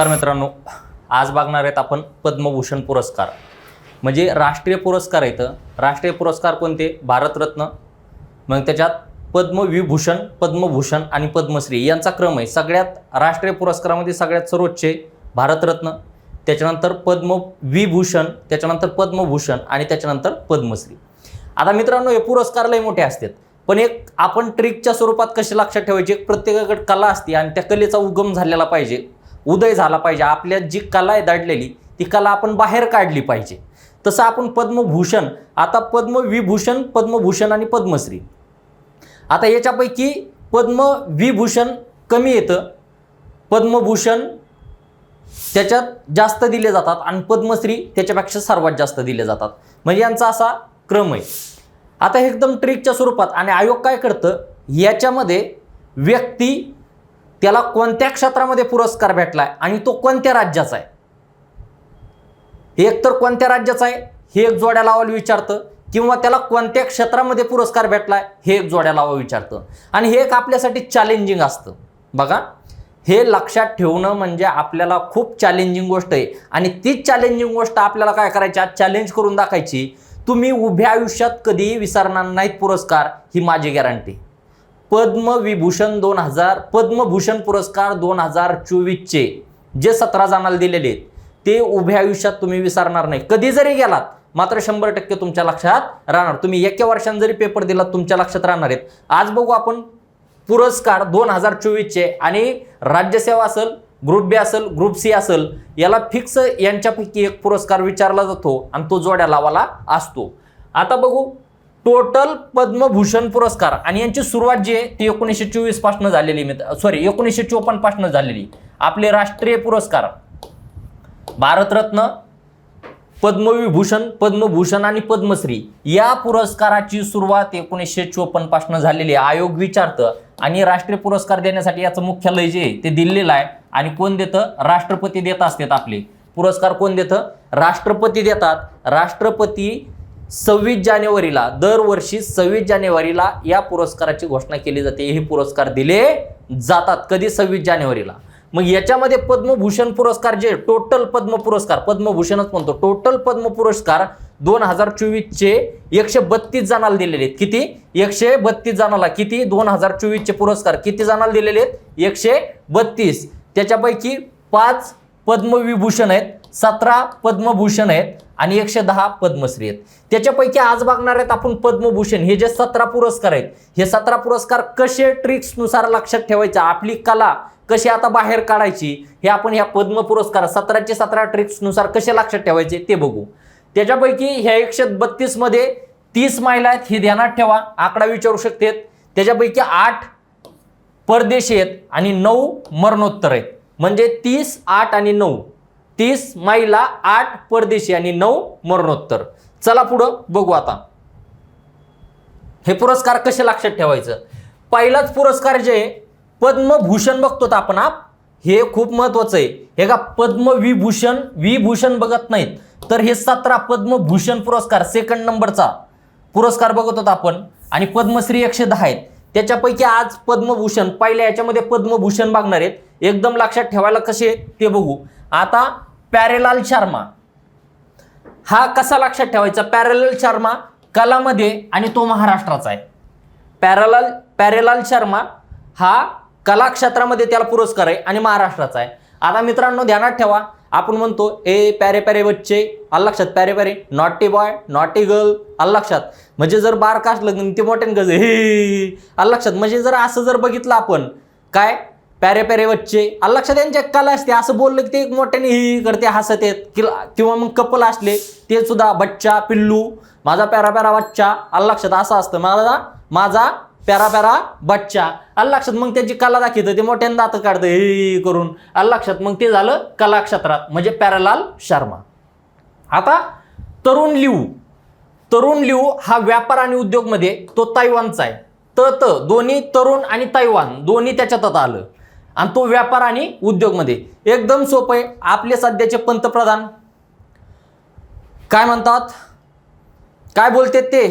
नमस्कार मित्रांनो. आज बघणार आहेत आपण पद्मभूषण पुरस्कार. म्हणजे राष्ट्रीय पुरस्कार आहेत राष्ट्रीय पुरस्कार कोणते? भारतरत्न. मग त्याच्यात पद्मविभूषण पद्मभूषण आणि पद्मश्री यांचा क्रम आहे. सगळ्यात राष्ट्रीय पुरस्कारामध्ये सगळ्यात सर्वोच्च भारतरत्न. त्याच्यानंतर पद्मविभूषण त्याच्यानंतर पद्मभूषण आणि त्याच्यानंतर पद्मश्री. आता मित्रांनो हे पुरस्कार लय मोठे असतात. पण एक आपण ट्रिकच्या स्वरूपात कसे लक्षात ठेवायचे? प्रत्येकाकडे कला असते आणि त्या कलेचा उगम झालेला पाहिजे. उदय झाला पाहिजे. आपल्यात जी कला आहे दडलेली ती कला आपण बाहेर काढली पाहिजे. तसं आपण पद्मभूषण आता पद्मविभूषण पद्मभूषण आणि पद्मश्री. आता याच्यापैकी पद्मविभूषण कमी येतं. पद्मभूषण त्याच्यात जास्त दिले जातात आणि पद्मश्री त्याच्यापेक्षा सर्वात जास्त दिले जातात. म्हणजे यांचा असा क्रम आहे. आता एकदम ट्रिकच्या स्वरूपात आणि आयोग काय करतं? याच्यामध्ये व्यक्ती त्याला कोणत्या क्षेत्रामध्ये पुरस्कार भेटलाय आणि तो कोणत्या राज्याचा आहे? हे एकतर कोणत्या राज्याचा आहे? हे एक जोड्या लावायला विचारतं. किंवा त्याला कोणत्या क्षेत्रामध्ये पुरस्कार भेटलाय? हे एक जोड्या लावा विचारतं. आणि हे एक आपल्यासाठी चॅलेंजिंग असतं. बघा हे लक्षात ठेवणं म्हणजे आपल्याला खूप चॅलेंजिंग गोष्ट आहे. आणि तीच चॅलेंजिंग गोष्ट आपल्याला काय करायची? आज चॅलेंज करून दाखायची. तुम्ही उभ्या आयुष्यात कधीही विसरणार नाहीत पुरस्कार. ही माझी गॅरंटी पद्मविभूषण दोन हजार पद्मभूषण पुरस्कार दोन हजार चोवीसचे जे सतरा जणांना दिलेले आहेत ते उभ्या आयुष्यात तुम्ही विसरणार नाही. कधी जरी गेलात मात्र शंभर टक्के तुमच्या लक्षात राहणार. तुम्ही एका वर्षांत जरी पेपर दिलात तुमच्या लक्षात राहणार आहेत. आज बघू आपण पुरस्कार दोन हजार चोवीसचे आणि राज्यसेवा असेल ग्रुप बी असेल ग्रुप सी असेल याला फिक्स यांच्यापैकी एक पुरस्कार विचारला जातो आणि तो जोड्या लावाला असतो. आता बघू टोटल पद्मभूषण पुरस्कार. आणि यांची सुरुवात जी आहे ती एकोणीसशे चोवीसपासून झालेली सॉरी एकोणीसशे चोपन्नपासून झालेली. आपले राष्ट्रीय पुरस्कार. भारतरत्न पद्मविभूषण पद्मभूषण आणि पद्मश्री. या पुरस्काराची सुरुवात एकोणीसशे चोपन्नपासून झालेली आहे आयोग विचारतं. आणि राष्ट्रीय पुरस्कार देण्यासाठी याचं मुख्यालय जे आहे ते दिल्लीला आहे. आणि कोण देतं? राष्ट्रपती देत असतात आपले. पुरस्कार कोण देतं? राष्ट्रपती देतात. राष्ट्रपती सव्वीस जानेवारीला दरवर्षी सव्वीस जानेवारीला या पुरस्काराची घोषणा केली जाते. हे पुरस्कार दिले जातात. कधी? सव्वीस जानेवारीला. मग याच्यामध्ये पद्मभूषण पुरस्कार जे टोटल पद्म पुरस्कार पद्मभूषणच म्हणतो. टोटल पद्म पुरस्कार दोन हजार चोवीसचे एकशे बत्तीस जणांना दिलेले आहेत. किती? एकशे बत्तीस जणांना. किती? दोन हजार चोवीसचे पुरस्कार किती जणांना दिलेले आहेत? एकशे बत्तीस. त्याच्यापैकी पाच पद्मविभूषण आहेत सतरा पद्मभूषण आहेत आणि एकशे दहा पद्मश्री आहेत. त्याच्यापैकी आज बघणार आहेत आपण पद्मभूषण. हे जे सतरा पुरस्कार आहेत हे सतरा पुरस्कार कसे ट्रिक्सनुसार लक्षात ठेवायचं? आपली कला कशी आता बाहेर काढायची? हे आपण ह्या पद्म पुरस्कार सतराचे सतरा ट्रिक्सनुसार कसे लक्षात ठेवायचे ते बघू. त्याच्यापैकी ह्या एकशे बत्तीसमध्ये तीस महिला आहेत हे ध्यानात ठेवा आकडा विचारू शकतात. त्याच्यापैकी आठ परदेशी आहेत आणि नऊ मरणोत्तर आहेत. म्हणजे तीस आठ आणि नऊ. तीस माईला आठ परदेशी आणि नऊ मरणोत्तर. चला पुढं बघू आता. हे पुरस्कार कसे लक्षात ठेवायचं? पहिलाच पुरस्कार जे पद्मभूषण बघतो आपण आप. हे खूप महत्वाचं आहे. हे का पद्मविभूषण विभूषण बघत नाहीत. तर हे सतरा पद्मभूषण पुरस्कार सेकंड नंबरचा पुरस्कार बघत होतो आपण. आणि पद्मश्री एकशे दहा आहेत. त्याच्यापैकी आज पद्मभूषण पहिल्या याच्यामध्ये पद्मभूषण बघणार आहेत. एकदम लक्षात ठेवायला कसे ते बघू. आता पॅरेलाल शर्मा. हा कसा लक्षात ठेवायचा? पॅरेलाल शर्मा कलामध्ये आणि तो महाराष्ट्राचा आहे. पॅरेलाल पॅरेलाल शर्मा हा कला क्षेत्रामध्ये त्याला पुरस्कार आहे आणि महाराष्ट्राचा आहे. आता मित्रांनो ध्यानात ठेवा. आपण म्हणतो ए पॅरे पॅरे बच्चे अल्लक्षात लक्षात पॅरे नॉटी बॉय नॉटी गर्ल अल्लक्षात लक्षात. म्हणजे जर बार लग्न ते मोठ्यान गज हे अल्लक्षात लक्षात. म्हणजे जर असं जर बघितलं आपण काय? प्यारे प्यारे बच्चे आल लक्षात यांच्या कला असते. असं बोललं की ते एक मोठ्याने ही करते हसत येत किंवा किंवा मग कपल असले ते सुद्धा बच्चा पिल्लू माझा प्यारा प्यारा बच्चा अल्लक्षात लक्षात असं असतं. माझा माझा प्यारा प्यारा बच्चा. अल्लक्षात लक्षात मग त्याची कला दाखवतं ते मोठ्यानं दात काढतं हे करून. अल्लक्षात लक्षात मग ते झालं कला क्षेत्रात म्हणजे पॅरालाल शर्मा. आता तरुण लिहू. तरुण लिहू हा व्यापार आणि उद्योगमध्ये तो तैवानचा आहे. त त दोन्ही तरुण आणि तैवान दोन्ही त्याच्यात आलं. आणि तो व्यापार आणि उद्योगमध्ये. एकदम सोपं आहे. आपले सध्याचे पंतप्रधान. काय म्हणतात? काय बोलते ते?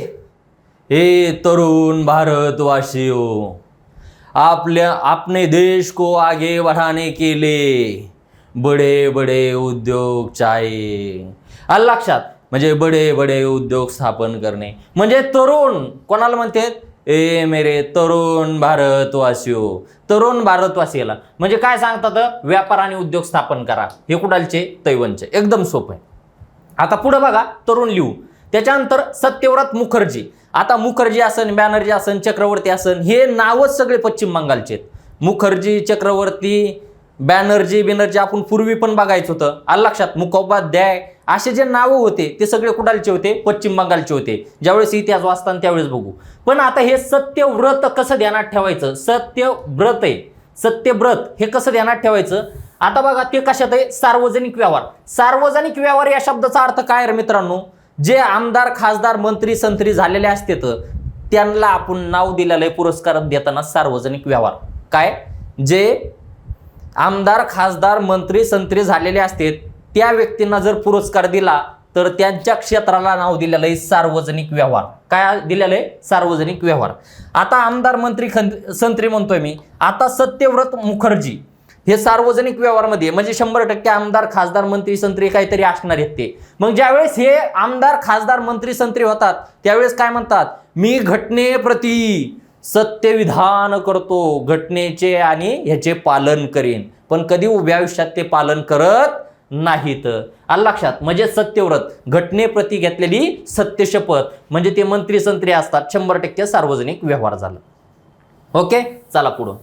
हे तरुण भारतवासियों आपल्या आपने देश को आगे बढ़ाने के लिए बडे बडे उद्योग चाहे आलं लक्षात. म्हणजे बडे बडे उद्योग स्थापन करणे. म्हणजे तरुण कोणाला म्हणतात? ए मेरे तरुण भारतवासियो तरुण भारतवासियाला. म्हणजे काय सांगतात? व्यापार आणि उद्योग स्थापन करा. हे कुडालचे तैवनचे. एकदम सोपं आहे. आता पुढं बघा तरुण लिहू. त्याच्यानंतर सत्यव्रत मुखर्जी. आता मुखर्जी असन बॅनर्जी असन चक्रवर्ती असन हे नावच सगळे पश्चिम बंगालचे आहेत. मुखर्जी चक्रवर्ती बॅनर्जी बिनर्जी आपण पूर्वी पण बघायचं होतं. आलं लक्षात? मुखोपाध्याय. असे जे नावं होते ते सगळे कुडालचे होते? पश्चिम बंगालचे होते. ज्यावेळेस इतिहास वाचताना त्यावेळेस बघू. पण आता हे सत्यव्रत कसं ध्यानात ठेवायचं? सत्यव्रत आहे. सत्यव्रत हे कसं ध्यानात ठेवायचं? आता बघा ते कशात आहे? सार्वजनिक व्यवहार. सार्वजनिक व्यवहार या शब्दाचा अर्थ काय रे मित्रांनो? जे आमदार खासदार मंत्री संत्री झालेले असते त्यांना आपण नाव दिलेलं आहे पुरस्कार देताना सार्वजनिक व्यवहार. काय? जे आमदार खासदार मंत्री संत्री झालेले असते त्या व्यक्तींना जर पुरस्कार दिला तर त्यांच्या क्षेत्राला नाव दिलेलं आहे सार्वजनिक व्यवहार. काय दिलेलं आहे? सार्वजनिक व्यवहार. आता आमदार मंत्री खं- संत्री म्हणतोय मी. आता सत्यव्रत मुखर्जी. हे सार्वजनिक व्यवहारमध्ये म्हणजे शंभर टक्के आमदार खासदार मंत्री संत्री काहीतरी असणार आहेत ते. मग ज्यावेळेस हे आमदार खासदार मंत्री संत्री होतात त्यावेळेस काय म्हणतात? मी घटनेप्रती सत्यविधान करतो घटनेचे आणि ह्याचे पालन करेन. पण कधी उभ्या आयुष्यात ते पालन करत नाहीत. आलं लक्षात? म्हणजे सत्यव्रत. घटनेप्रती घेतलेली सत्यशपथ म्हणजे ते मंत्री संत्री असतात. शंभर टक्के सार्वजनिक व्यवहार झाला. ओके? चला पुढं.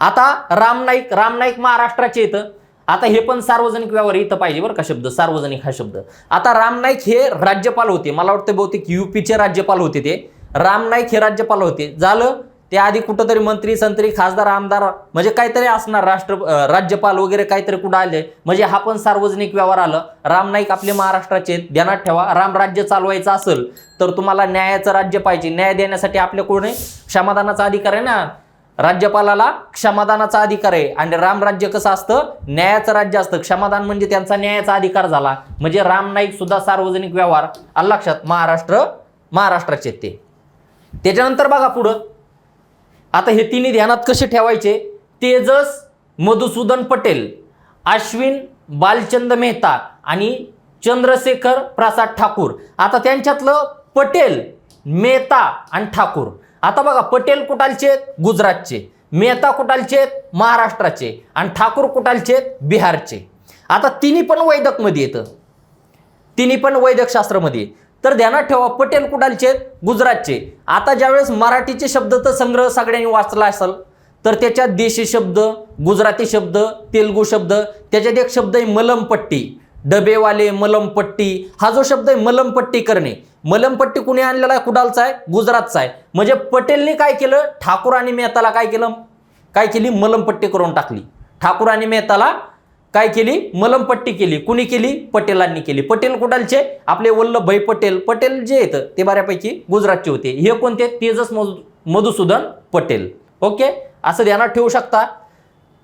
आता राम नाईक राम नाईक महाराष्ट्राचे इथं. आता हे पण सार्वजनिक व्यवहार इथं पाहिजे बरं का शब्द. सार्वजनिक हा शब्द. आता राम नाईक हे राज्यपाल होते. मला वाटतं बहुतेक युपीचे राज्यपाल होते ते. राम नाईक हे राज्यपाल होते. झालं? ते आधी कुठंतरी मंत्री संत्री खासदार आमदार म्हणजे काहीतरी असणार. राष्ट्र राज्यपाल वगैरे काहीतरी कुठं आले. म्हणजे हा पण सार्वजनिक व्यवहार आलं. राम नाईक आपले महाराष्ट्राचे ध्यानात ठेवा. राम राज्य चालवायचं असेल तर तुम्हाला न्यायाचं राज्य पाहिजे. न्याय देण्यासाठी आपल्याकडे क्षमादानाचा अधिकार आहे ना? राज्यपालाला क्षमादानाचा अधिकार आहे. आणि राम राज्य कसं असतं? न्यायाचं राज्य असतं. क्षमादान म्हणजे त्यांचा न्यायाचा अधिकार झाला. म्हणजे राम नाईक सुद्धा सार्वजनिक व्यवहार. लक्षात? महाराष्ट्र महाराष्ट्राचे आहेत ते. त्याच्यानंतर बघा पुढं. आता हे तिन्ही ध्यानात कसे ठेवायचे? तेजस मधुसूदन पटेल अश्विन बालचंद मेहता आणि चंद्रशेखर प्रसाद ठाकूर. आता त्यांच्यातलं पटेल मेहता आणि ठाकूर. आता बघा पटेल कुटालचे आहेत? गुजरातचे. मेहता कुटालचे आहेत? महाराष्ट्राचे. आणि ठाकूर कुटालचे बिहारचे. आता तिन्ही पण वैदकमध्ये येतं. तिन्ही पण वैदकशास्त्रामध्ये. तर ध्यानात ठेवा पटेल कुडालचे गुजरातचे. आता ज्यावेळेस मराठीचे शब्द तर संग्रह सगळ्यांनी वाचला असेल तर त्याच्यात देशी शब्द गुजराती शब्द तेलगू शब्द त्याच्यात एक शब्द आहे मलमपट्टी. डबेवाले मलमपट्टी. हा जो शब्द आहे मलमपट्टी करणे. मलमपट्टी कुणी आणलेला आहे? कुडालचा आहे गुजरातचा आहे. म्हणजे पटेलने काय केलं? ठाकूर आणि मेहताला काय केलं? काय केली? मलमपट्टी करून टाकली. ठाकूर आणि मेहताला काय केली? मलमपट्टी केली. कुणी केली? पटेलांनी केली. पटेल कुडालचे आपले वल्लभभाई पटेल. पटेल जे आहेत ते बऱ्यापैकी गुजरातचे होते. हे कोणते? तेजस मधु- मधुसूदन पटेल. ओके? असं ध्यानात ठेवू शकता.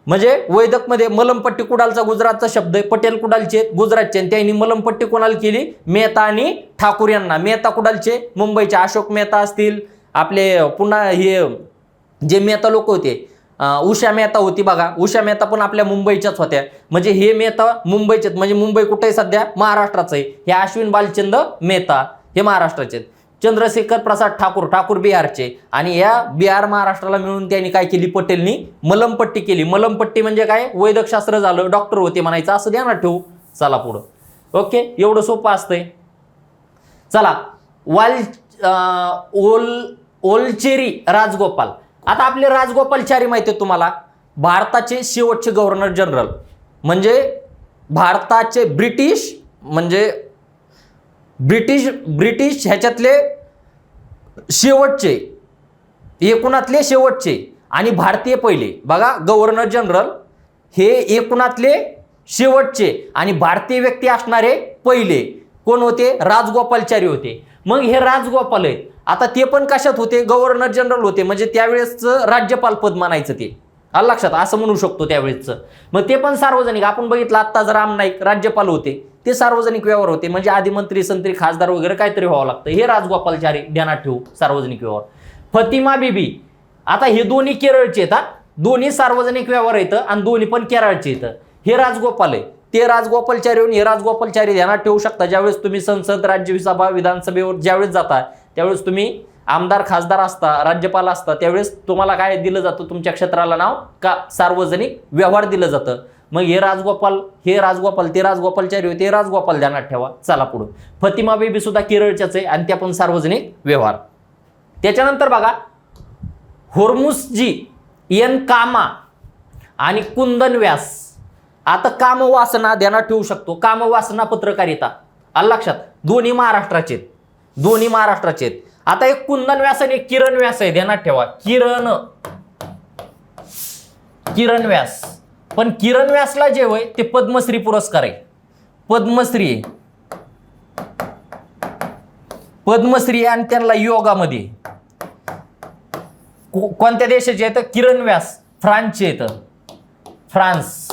म्हणजे वैदकमध्ये मलमपट्टी कुडालचा गुजरातचा शब्द आहे. पटेल कुडालचे गुजरातचे आणि त्यांनी मलमपट्टी कोणाला केली? मेहता आणि ठाकूर यांना. मेहता कुडालचे मुंबईचे अशोक मेहता असतील. आपले पुन्हा हे जे मेहता लोक होते उषा मेहता होती बघा. उषा मेहता पण आपल्या मुंबईच्याच होत्या. म्हणजे हे मेहता मुंबईचे म्हणजे मुंबई कुठे आहे सध्या? महाराष्ट्राचं आहे. हे अश्विन बालचंद मेहता हे महाराष्ट्राचे आहेत. चंद्रशेखर प्रसाद ठाकूर ठाकूर बिहारचे आणि या बिहार महाराष्ट्राला मिळून त्यांनी काय केली? पटेलनी मलमपट्टी केली. मलमपट्टी म्हणजे काय? वैद्यकशास्त्र झालं डॉक्टर होते म्हणायचं. असं द्या ना ठेवू. चला पुढं. ओके? एवढं सोपं असतंय. चला. वाल ओल ओलचेरी राजगोपाल. आता आपले राजगोपालचारी माहिती आहे तुम्हाला. भारताचे शेवटचे गव्हर्नर जनरल म्हणजे भारताचे ब्रिटिश म्हणजे ब्रिटिश ब्रिटिश ह्याच्यातले शेवटचे एकूणातले शेवटचे आणि भारतीय पहिले. बघा गव्हर्नर जनरल हे एकूणातले शेवटचे आणि भारतीय व्यक्ती असणारे पहिले. कोण होते? राजगोपालचारी होते. मग हे राजगोपाल आहेत. आता ते पण कशात होते? गव्हर्नर जनरल होते. म्हणजे त्यावेळेसचं राज्यपाल पद मानायचं ते. आलं लक्षात? असं म्हणू शकतो त्यावेळेसचं. मग ते पण सार्वजनिक. आपण बघितलं आत्ताच राम नाईक राज्यपाल होते ते सार्वजनिक व्यवहार होते. म्हणजे आधी मंत्री संत्री खासदार वगैरे काहीतरी व्हावं लागतं. हे राजगोपालचारी ध्यानात ठेवू सार्वजनिक व्यवहार. फतिमा बीबी. आता हे दोन्ही केरळचे आहेत हा. दोन्ही सार्वजनिक व्यवहार येतं आणि दोन्ही पण केरळचे येतं हे राजगोपाल आहे ते राजगोपालचारी हे राजगोपालचारी ध्यानात ठेवू शकता. ज्यावेळेस तुम्ही संसद राज्यसभा विधानसभेवर ज्यावेळेस जाता त्यावेळेस तुम्ही आमदार खासदार असता राज्यपाल असता त्यावेळेस तुम्हाला काय दिलं जातं? तुमच्या क्षेत्राला नाव का? सार्वजनिक व्यवहार दिलं जातं. मग हे राजगोपाल हे राजगोपाल ते राजगोपालचारी होते ते राजगोपाल ध्यानात ठेवा. चला पुढं. फतिमा बेबी सुद्धा केरळच्याच आहे आणि त्या पण सार्वजनिक व्यवहार. त्याच्यानंतर बघा होर्मुसजी एन कामा आणि कुंदन व्यास. आता कामवासना ध्यानात ठेवू शकतो. कामवासना पत्रकारिता. आलं लक्षात? दोन्ही महाराष्ट्राचे आहेत. दोन्ही महाराष्ट्राचे आहेत. आता एक कुंदन व्यास आणि एक किरण व्यास आहे. ध्यानात ठेवा. किरण. किरण व्यास. पण किरण व्यासला जे होय ते पद्मश्री पुरस्कार आहे. पद्मश्री. आहे पद्मश्री आणि त्यांना योगामध्ये. कोणत्या देशाचे आहेत? किरण व्यास. फ्रान्सचे आहेत. फ्रान्स.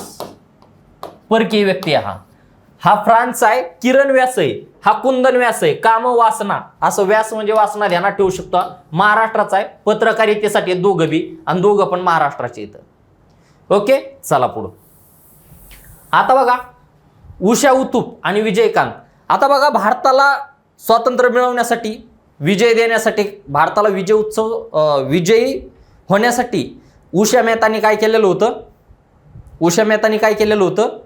परकीय व्यक्ती आहे हा. हा फ्रान्स आहे किरण व्यास आहे हा कुंदन व्यास आहे काम वासना. असं व्यास म्हणजे वासना ध्यानात ठेवू शकतो. महाराष्ट्राचा आहे पत्रकारितेसाठी दोघं बी आणि दोघं पण महाराष्ट्राचे येतं ओके? चला पुढं. आता बघा उषा उतूप आणि विजयकांत. आता बघा भारताला स्वातंत्र्य मिळवण्यासाठी विजय देण्यासाठी भारताला विजय उत्सव विजयी होण्यासाठी उषा मेहतानी काय केलेलं होतं? उषा मेहतानी काय केलेलं होतं?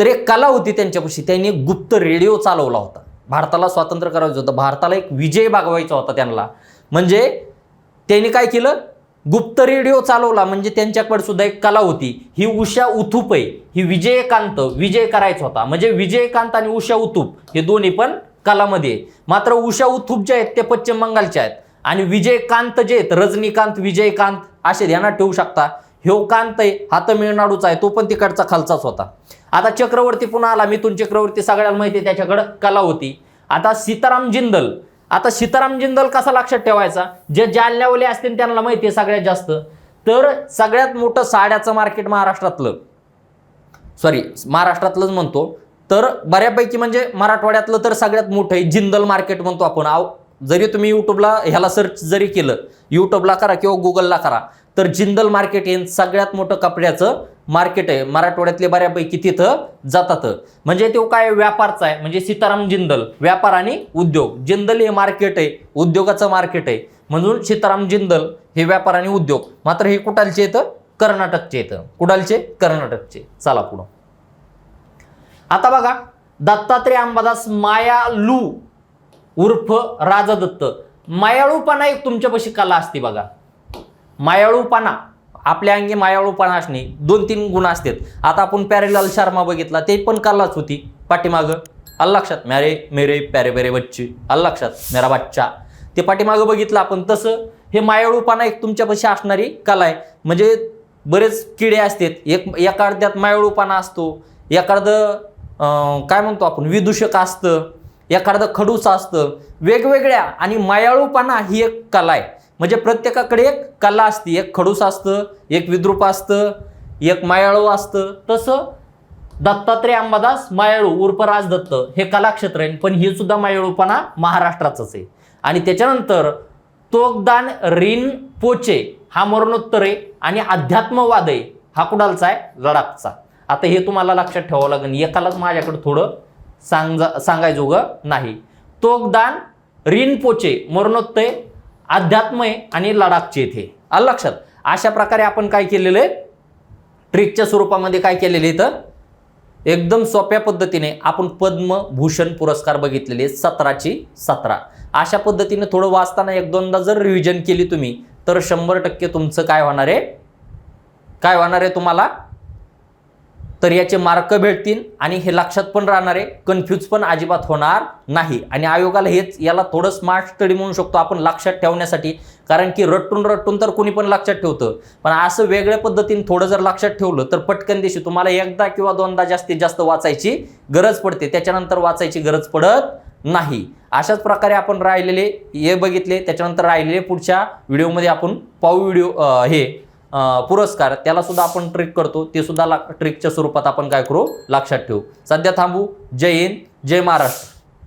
तर एक कला होती त्यांच्यापाशी. त्यांनी गुप्त रेडिओ चालवला होता. भारताला स्वातंत्र्य करायचं होतं. भारताला एक विजय बागवायचा होता त्यांना. म्हणजे त्यांनी काय केलं? गुप्त रेडिओ चालवला. म्हणजे त्यांच्याकडे सुद्धा एक कला होती. ही उषा उथूप आहे ही विजयकांत विजय करायचा होता. म्हणजे विजयकांत आणि उषा उथूप हे दोन्ही पण कलामध्ये आहे. मात्र उषा उथूप जे आहेत ते पश्चिम बंगालचे आहेत. आणि विजयकांत जे आहेत रजनीकांत विजयकांत असे ध्यानात ठेवू शकता. ह्यो कांत आहे हा तमिळनाडूचा आहे. तो पण तिकडचा खालचाच होता. आता चक्रवर्ती पुन्हा आला. मिथून चक्रवर्ती सगळ्याला माहिती आहे त्याच्याकडं कला होती. आता सीताराम जिंदल. आता सीताराम जिंदल कसा लक्षात ठेवायचा? जे जालन्यावले असतील त्यांना माहिती आहे सगळ्यात जास्त. तर सगळ्यात मोठं साड्याचं मार्केट महाराष्ट्रातलं. सॉरी महाराष्ट्रातलंच म्हणतो. तर बऱ्यापैकी म्हणजे मराठवाड्यातलं तर सगळ्यात मोठं आहे. जिंदल मार्केट म्हणतो आपण. आव जरी तुम्ही यूट्यूबला ह्याला सर्च जरी केलं यूट्यूबला करा किंवा गुगलला करा तर जिंदल मार्केट हे सगळ्यात मोठं कपड्याचं मार्केट आहे. मराठवाड्यातले बऱ्यापैकी तिथं जातात. म्हणजे तो काय व्यापारचा आहे. म्हणजे सीताराम जिंदल व्यापार आणि उद्योग. जिंदल हे मार्केट आहे उद्योगाचं मार्केट आहे. म्हणून सीताराम जिंदल हे व्यापार आणि उद्योग. मात्र हे कुठालचे येतं कर्नाटकचे येतं कुडालचे कर्नाटकचे. चला पुढं. आता बघा दत्तात्रय अंबादास मायालू उर्फ राजदत्त. मायाळूपणा एक तुमच्यापाशी कला असते बघा. मायाळूपणा. आपल्या अंगी मायाळूपणा असणे दोन तीन गुण असतात. आता आपण पॅरेलाल शर्मा बघितला ते पण कलाच होती. पाठीमागं. अल लक्षात? मॅरे मेरे प्यारे प्यारे बच्चे. अल लक्षात? मेरा बच्चा. ते पाठीमागं बघितलं आपण तसं हे मायाळूपणा एक तुमच्यापाशी असणारी कला आहे. म्हणजे बरेच किडे असतात. एक एका अर्ध्यात मायाळूपणा असतो. एखादं काय म्हणतो आपण? विदूषक असतं. एखादं खडूस असतं. वेगवेगळ्या आणि मायाळूपणा ही एक कला आहे. म्हणजे प्रत्येकाकडे एक कला असते एक खडूस असतं एक विद्रूप असतं एक मायाळू असतं. तसं दत्तात्रय अंबादास मायाळू उर्फ राजदत्त हे कलाक्षेत्र आहे. पण हे सुद्धा मायाळूपणा महाराष्ट्राचंच आहे. आणि त्याच्यानंतर तोगदान रिन पोचे हा मरणोत्तर आहे आणि अध्यात्मवाद आहे हा कुडालचा आहे? लडाखचा. आता हे तुम्हाला लक्षात ठेवावं लागेल. एकालाच माझ्याकडे थोडं सांग सांगायजोगं नाही. तोगदान रिन पोचे मरणोत्तर अध्यात्म आहे आणि लडाखचे येथे आलं लक्षात? अशा प्रकारे आपण काय केलेलं आहे? ट्रिकच्या स्वरूपामध्ये काय केलेलं आहे इथं? एकदम सोप्या पद्धतीने आपण पद्मभूषण पुरस्कार बघितलेले आहेत सतराची सतरा. अशा पद्धतीने थोडं वाचताना एक दोनदा जर रिव्हिजन केली तुम्ही तर शंभर टक्के तुमचं काय होणार आहे? काय होणार आहे तुम्हाला? तर याचे मार्क भेटतील आणि हे लक्षात पण राहणार आहे कन्फ्यूज पण अजिबात होणार नाही. आणि आयोगाला हेच याला थोडं स्मार्ट स्टडी म्हणू शकतो आपण लक्षात ठेवण्यासाठी. कारण की रट्टून रट्टून तर कोणी पण लक्षात ठेवतं. पण असं वेगळ्या पद्धतीने थोडं जर लक्षात ठेवलं तर पटकन दिवशी तुम्हाला एकदा किंवा दोनदा जास्तीत जास्त वाचायची गरज पडते. त्याच्यानंतर वाचायची गरज पडत नाही. अशाच प्रकारे आपण राहिलेले हे बघितले त्याच्यानंतर राहिलेले पुढच्या व्हिडिओमध्ये आपण पाहू व्हिडिओ हे. पुरस्कार त्याला सुद्धा आपण ट्रिक करतो. ते सुद्धा ला ट्रिकच्या स्वरूपात आपण काय करू? लक्षात ठेवू. सध्या थांबू. जय हिंद जय महाराष्ट्र.